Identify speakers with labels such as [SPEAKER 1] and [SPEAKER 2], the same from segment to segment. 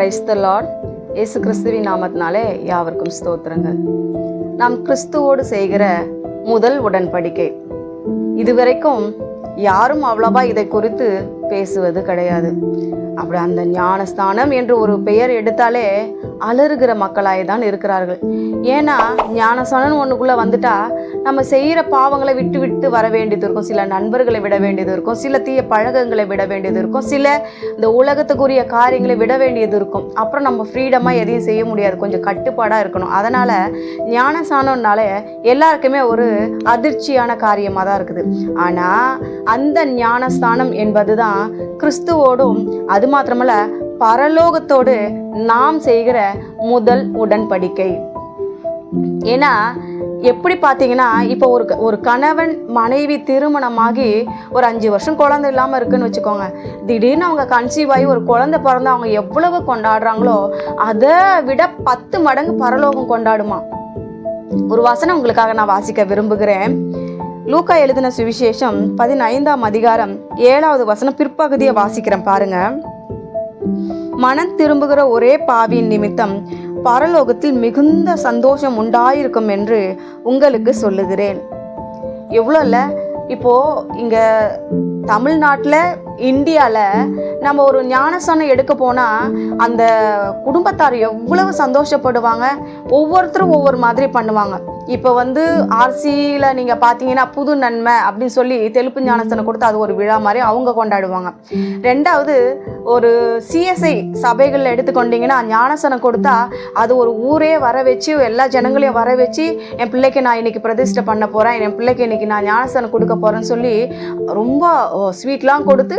[SPEAKER 1] Praise the Lord இயேசு கிறிஸ்துவின் நாமத்தினாலே யாவருக்கும் ஸ்தோத்திரங்கள். நாம் கிறிஸ்துவோடு செய்கிற முதல் உடன்படிக்கை. இதுவரைக்கும் யாரும் அவ்வளவா இதை குறித்து பேசுவது கிடையாது. அப்படி அந்த ஞானஸ்தானம் என்று ஒரு பெயர் எடுத்தாலே அலறுகிற மக்களாய் தான் இருக்கிறார்கள். ஏன்னா ஞானஸ்தானம் ஒன்றுக்குள்ளே வந்துட்டா நம்ம செய்கிற பாவங்களை விட்டு விட்டு வர வேண்டியது இருக்கும். சில நண்பர்களை விட வேண்டியது இருக்கும். சில தீய பழக்கங்களை விட வேண்டியது இருக்கும். சில இந்த உலகத்துக்குரிய காரியங்களை விட வேண்டியது இருக்கும். அப்புறம் நம்ம ஃப்ரீடமாக எதையும் செய்ய முடியாது. கொஞ்சம் கட்டுப்பாடாக இருக்கணும். அதனால் ஞானஸ்தானம்னாலே எல்லாருக்குமே ஒரு அதிர்ச்சியான காரியமாக தான் இருக்குது. ஆனால் அந்த ஞானஸ்தானம் என்பது தான் கிறிஸ்துவோடும் அது மாத்திரமல்ல பரலோகத்தோடு நாம் செய்கிற முதல் உடன்படிக்கை. ஏன்னா எப்படி பார்த்தீங்கன்னா இப்போ ஒரு க- ஒரு கணவன் மனைவி திருமணமாகி ஒரு அஞ்சு வருஷம் குழந்தை இல்லாமல் இருக்குன்னு வச்சுக்கோங்க. திடீர்னு அவங்க கன்சீவ் ஆகி ஒரு குழந்தை பிறந்து அவங்க எவ்வளவு கொண்டாடுறாங்களோ அதை விட பத்து மடங்கு பரலோகம் கொண்டாடுமா? ஒரு வசனம் உங்களுக்காக நான் வாசிக்க விரும்புகிறேன். லூக்கா எழுதின சுவிசேஷம் பதினைந்தாம் அதிகாரம் ஏழாவது வசனம் பிற்பகுதியை வாசிக்கிறேன் பாருங்க. மனம் திரும்புகிற ஒரே பாவியின் நிமித்தம் பரலோகத்தில் மிகுந்த சந்தோஷம் உண்டாயிருக்கும் என்று உங்களுக்கு சொல்லுகிறேன். எவ்வளோ இல்லை? இப்போது இங்கே தமிழ்நாட்டில் இந்தியாவில் நம்ம ஒரு ஞானஸ்தானம் எடுக்க போனால் அந்த குடும்பத்தார் எவ்வளவு சந்தோஷப்படுவாங்க? ஒவ்வொருத்தரும் ஒவ்வொரு மாதிரி பண்ணுவாங்க. இப்போ வந்து ஆர்சியில் நீங்கள் பார்த்தீங்கன்னா புது நன்மை அப்படின்னு சொல்லி தெலுப்பு ஞானஸ்தானம் கொடுத்து அது ஒரு விழா மாதிரி அவங்க கொண்டாடுவாங்க. ரெண்டாவது ஒரு சிஎஸ்ஐ சபைகளில் எடுத்துக்கொண்டிங்கன்னா ஞானசனம் கொடுத்தா அது ஒரு ஊரே வர வச்சு எல்லா ஜனங்களையும் வர வச்சு என் பிள்ளைக்கு நான் இன்னைக்கு பிரதிஷ்டை பண்ண போகிறேன் என் பிள்ளைக்கு இன்னைக்கு நான் ஞானசனம் கொடுக்க போகிறேன்னு சொல்லி ரொம்ப ஸ்வீட்லாம் கொடுத்து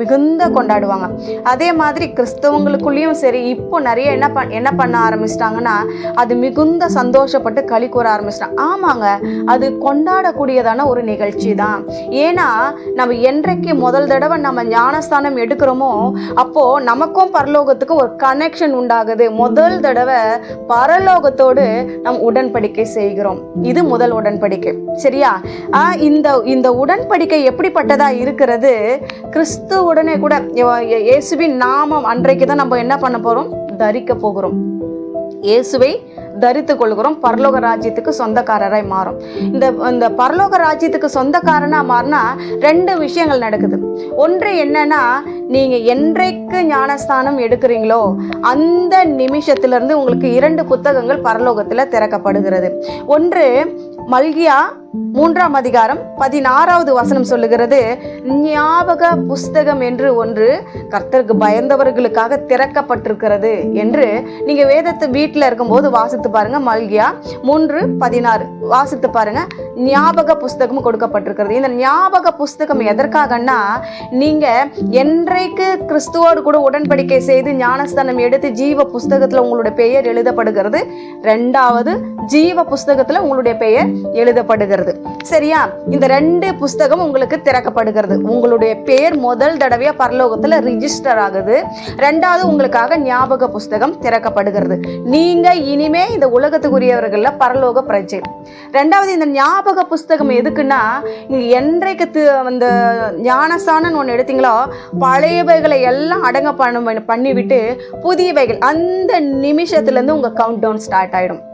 [SPEAKER 1] மிகுந்த கொண்டாடுவாங்க. அதே மாதிரி கிறிஸ்தவங்களுக்குள்ளேயும் சரி இப்போ நிறைய என்ன பண் என்ன பண்ண ஆரம்பிச்சிட்டாங்கன்னா அது மிகுந்த சந்தோஷப்பட்டு களி கூற ஆரம்பிச்சிட்டாங்க. ஆமாங்க அது கொண்டாடக்கூடியதான ஒரு நிகழ்ச்சி தான் ஏன்னா நம்ம என்றைக்கு முதல் தடவை நம்ம ஞானஸ்தானம் எடுக்கிறோமோ அப்போது நமக்கும் பரலோகத்துக்கும் ஒரு கனெக்ஷன் உண்டாகுது. முதல் தடவை பரலோகத்தோடு நம் உடன்படிக்கை செய்கிறோம். இது முதல் உடன்படிக்கை. சரியா? இந்த இந்த உடன்படிக்கை எப்படிப்பட்டதாக இருக்கிறது? கிறிஸ்துவ உடனே கூட இயேசுவின் நாமம் அன்றைக்கு தான் நம்ம என்ன பண்ண போகிறோம் தரிக்க போகிறோம். இயேசுவை தரித்து கொள்கிறோம். பரலோக ராஜ்யத்துக்கு சொந்தக்காரராய் மாறும். இந்த இந்த பரலோக ராஜ்யத்துக்கு சொந்தக்காரனாக மாறினா ரெண்டு விஷயங்கள் நடக்குது. ஒன்று என்னன்னா நீங்கள் என்றைக்கு ஞானஸ்தானம் எடுக்கிறீங்களோ அந்த நிமிஷத்திலிருந்து உங்களுக்கு இரண்டு புத்தகங்கள் பரலோகத்தில் திறக்கப்படுகிறது. ஒன்று மல்கியா மூன்றாம் அதிகாரம் பதினாறாவது வசனம் சொல்லுகிறது ஞாபக புஸ்தகம் என்று ஒன்று கர்த்தருக்கு பயந்தவர்களுக்காக திறக்கப்பட்டிருக்கிறது என்று நீங்க வேதத்தை வீட்டில் இருக்கும்போது வாசித்து பாருங்க மல்கியா மூன்று பதினாறு. வாசித்து பாருங்க ஞாபக புஸ்தகம் கொடுக்கப்பட்டிருக்கிறது. இந்த ஞாபக புஸ்தகம் எதற்காகன்னா நீங்க என்றைக்கு கிறிஸ்துவோடு கூட உடன்படிக்கை செய்து ஞானஸ்தானம் எடுத்து ஜீவ புஸ்தகத்தில் உங்களுடைய பெயர் எழுதப்படுகிறது ரெண்டாவது ஜீவ புஸ்தகத்தில் உங்களுடைய பெயர் எழுதப்படுகிறது. சரியா? இந்த ரெண்டு புஸ்தகம் உங்களுக்கு திறக்கப்படுகிறது. உங்களுடைய பெயர் முதல் தடவையா பரலோகத்துல ரிஜிஸ்டர் ஆகுது. ரெண்டாவது உங்களுக்காக ஞாபக புஸ்தகம் திறக்கப்படுகிறது. நீங்க இனிமே இந்த உலகத்துக்குரியவர்கள்ல பரலோக பிரஜை. ரெண்டாவது இந்த ஞாபக புஸ்தகம் எதுக்குன்னா என்றைக்கு அந்த ஞானசானன்னு ஒன்று எடுத்தீங்களோ பழையவைகளை எல்லாம் அடங்க பண்ண பண்ணிவிட்டு புதியவைகள் அந்த நிமிஷத்துலேருந்து உங்கள் கவுண்ட் டவுன் ஸ்டார்ட் ஆகிடும்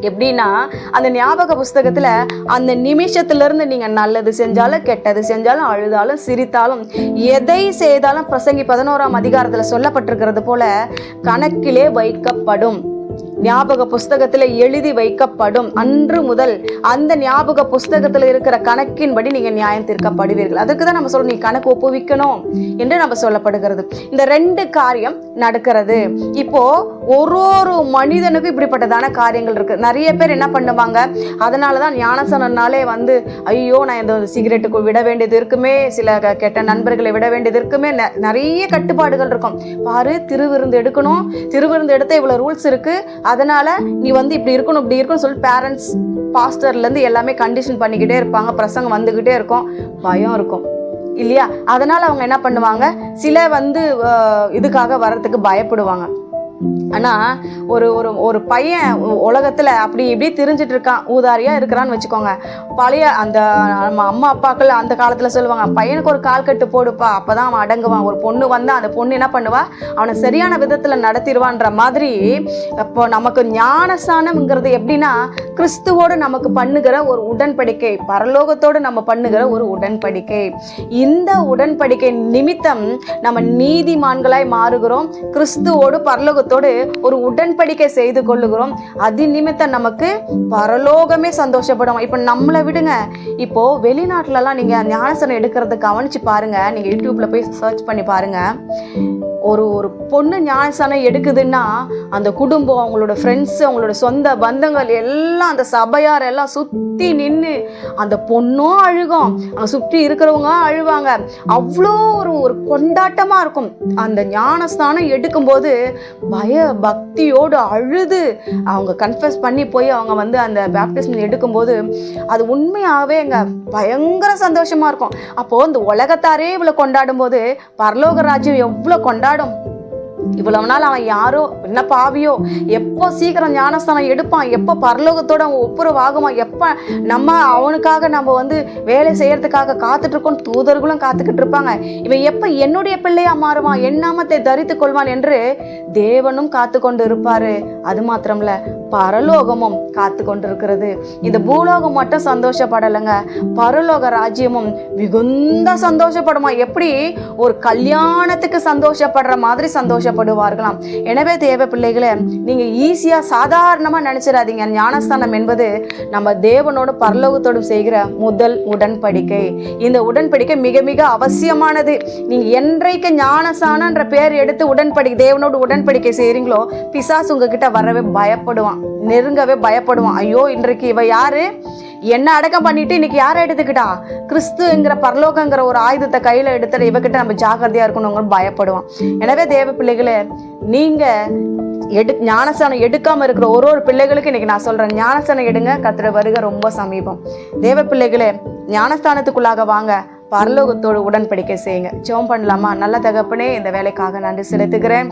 [SPEAKER 1] எப்படின்னா அந்த ஞாபக புஸ்தகத்துல அந்த நிமிஷத்துல இருந்து நீங்க நல்லது செஞ்சாலும் கெட்டது செஞ்சாலும் அழுதாலும் சிரித்தாலும் எதை செய்தாலும் பிரசங்கி பதினோராம் அதிகாரத்துல சொல்லப்பட்டிருக்கிறது போல கணக்கிலே வைக்கப்படும். ஞாபக புஸ்தகத்தில் எழுதி வைக்கப்படும். அன்று முதல் அந்த ஞாபக புஸ்தகத்தில் இருக்கிற கணக்கின்படி நீங்கள் நியாயம் தீர்க்கப்படுவீர்கள். அதுக்கு தான் நம்ம சொல்லணும் நீ கணக்கு ஒப்புவிக்கணும் என்று நம்ம சொல்லப்படுகிறது. இந்த ரெண்டு காரியம் நடக்கிறது. இப்போ ஒரு ஒரு மனிதனுக்கும் இப்படிப்பட்டதான காரியங்கள் இருக்கு. நிறைய பேர் என்ன பண்ணுவாங்க? அதனால தான் ஞானசனனாலே வந்து ஐயோ நான் இந்த சிகரெட்டுக்கு விட வேண்டியது இருக்குமே சில கெட்ட நண்பர்களை விட வேண்டியது இருக்குமே நெ- நிறைய கட்டுப்பாடுகள் இருக்கும். பாரு திருவிருந்து எடுக்கணும். திருவிருந்து எடுத்த இவ்வளோ ரூல்ஸ் இருக்குது அதனால நீ வந்து இப்படி இருக்கணும் இப்படி இருக்கணும்னு சொல்லி பேரண்ட்ஸ் பாஸ்டர்லேருந்து எல்லாமே கண்டிஷன் பண்ணிக்கிட்டே இருப்பாங்க. பிரசங்கம் வந்துக்கிட்டே இருக்கும். பயம் இருக்கும். இல்லையா? அதனால் அவங்க என்ன பண்ணுவாங்க? சில வந்து இதுக்காக வர்றதுக்கு பயப்படுவாங்க. ஆனால் ஒரு ஒரு ஒரு பையன் உலகத்தில் அப்படி இப்படி திரிஞ்சிட்டு இருக்கான் ஊதாரியாக இருக்கிறான்னு வச்சுக்கோங்க. பழைய அந்த நம்ம அம்மா அப்பாக்கள் அந்த காலத்தில் சொல்லுவாங்க பையனுக்கு ஒரு கால் கட்டு போடுப்பா. அப்பதான் அவன் அடங்குவான். ஒரு பொண்ணு வந்தால் அந்த பொண்ணு என்ன பண்ணுவா? அவனை சரியான விதத்தில் நடத்திடுவான்ற மாதிரி இப்போ நமக்கு ஞானசானம்ங்கிறது எப்படின்னா கிறிஸ்துவோடு நமக்கு பண்ணுகிற ஒரு உடன்படிக்கை பரலோகத்தோடு நம்ம பண்ணுகிற ஒரு உடன்படிக்கை. இந்த உடன்படிக்கை நிமித்தம் நம்ம நீதிமான்களாய் மாறுகிறோம் கிறிஸ்துவோடு பரலோகத்தோடு ஒரு உடன்படிக்கை செய்து கொள்ளுகிறோம். அது நிமித்தம் நமக்கு பரலோகமே சந்தோஷப்படும். இப்போ நம்மளை விடுங்க. இப்போ வெளிநாட்டுலலாம் நீங்க ஞானசனம் எடுக்கிறத கவனிச்சு பாருங்க. நீங்க யூடியூப்ல போய் சர்ச் பண்ணி பாருங்க. ஒரு ஒரு பொண்ணு ஞானசானம் எடுக்குதுன்னா அந்த குடும்பம் அவங்களோட ஃப்ரெண்ட்ஸ் அவங்களோட சொந்த பந்தங்கள் எல்லாம் அந்த சபையார் எல்லாம் சுற்றி நின்று அந்த பொண்ணும் அழுகும். அங்கே சுற்றி இருக்கிறவங்க அழுவாங்க. அவ்வளோ ஒரு ஒரு கொண்டாட்டமாக இருக்கும். அந்த ஞானஸ்தானம் எடுக்கும்போது பய பக்தியோடு அழுது. அவங்க கன்ஃபஸ் பண்ணி போய் அவங்க வந்து அந்த பேப்டிசம் எடுக்கும்போது அது உண்மையாகவே எங்க பயங்கர சந்தோஷமாக இருக்கும். அப்போது இந்த உலகத்தாரே இவ்வளோ கொண்டாடும் போது பரலோக ராஜ்யம் எவ்வளோ கொண்டாடும் இவ்வளவு நாள் அவன் யாரோ என்ன பாவியோ எப்போ சீக்கிரம் ஞானஸ்தானம் எடுப்பான் எப்போ பரலோகத்தோட அவன் ஒப்புரவாகுமா எப்போ நம்ம அவனுக்காக நம்ம வந்து வேலை செய்யறதுக்காக காத்துட்டு இருக்கோம் தூதர்களும் காத்துக்கிட்டு இருப்பாங்க. இவன் எப்போ என்னுடைய பிள்ளையா மாறுவான் என்னாமத்தை தரித்து கொள்வான் என்று தேவனும் காத்து கொண்டு இருப்பாரு. அது மாத்திரம்ல பரலோகமும் காத்து கொண்டிருக்கிறது இந்த பூலோகம் மட்டும் சந்தோஷப்படலைங்க. பரலோக ராஜ்யமும் மிகுந்த சந்தோஷப்படுமா? எப்படி? ஒரு கல்யாணத்துக்கு சந்தோஷப்படுற மாதிரி காணப்படுவார்களாம். எனவே தேவ பிள்ளைகளை நீங்கள் ஈஸியாக சாதாரணமாக நினச்சிடாதீங்க. ஞானஸ்தானம் என்பது நம்ம தேவனோட பரலோகத்தோடும் செய்கிற முதல் உடன்படிக்கை. இந்த உடன்படிக்கை மிக மிக அவசியமானது. நீங்கள் என்றைக்கு ஞானஸ்தானன்ற பேர் எடுத்து உடன்படி தேவனோடு உடன்படிக்கை செய்கிறீங்களோ பிசாசு உங்ககிட்ட வரவே பயப்படுவான். நெருங்கவே பயப்படுவான். ஐயோ இன்றைக்கு இவ யாரு? என்ன அடக்கம் பண்ணிட்டு இன்னைக்கு யாரை எடுத்துக்கிட்டா? கிறிஸ்துங்கிற பரலோகங்கிற ஒரு ஆயுதத்தை கையில எடுத்துட்டு இவகிட்ட நம்ம ஜாக்கிரதையா இருக்கணுங்க பயப்படுவான். எனவே தேவ பிள்ளைகளே நீங்க எடு ஞானஸ்தானம் எடுக்காம இருக்கிற ஒரு ஒரு பிள்ளைகளுக்கு இன்னைக்கு நான் சொல்றேன் ஞானஸ்தானம் எடுங்க கத்துற வருக ரொம்ப சமீபம். தேவ பிள்ளைகளே ஞானஸ்தானத்துக்குள்ளாக வாங்க பரலோகத்தோடு உடன்படிக்கை செய்யுங்க. ஜெபம் பண்ணலாமா? நல்ல தகப்பனே இந்த வேலைக்காக நன்றி செலுத்துகிறேன்.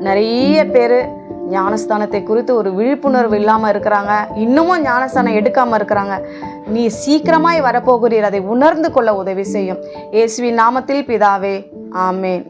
[SPEAKER 1] நிறைய பேர் ஞானஸ்தானத்தை குறித்து ஒரு விழிப்புணர்வு இல்லாமல் இருக்கிறாங்க. இன்னமும் ஞானஸ்தானம் எடுக்காமல் இருக்கிறாங்க. நீ சீக்கிரமாய் வரப்போகிறீர். அதை உணர்ந்து கொள்ள உதவி செய்யும். இயேசுவின் நாமத்தில் பிதாவே ஆமேன்.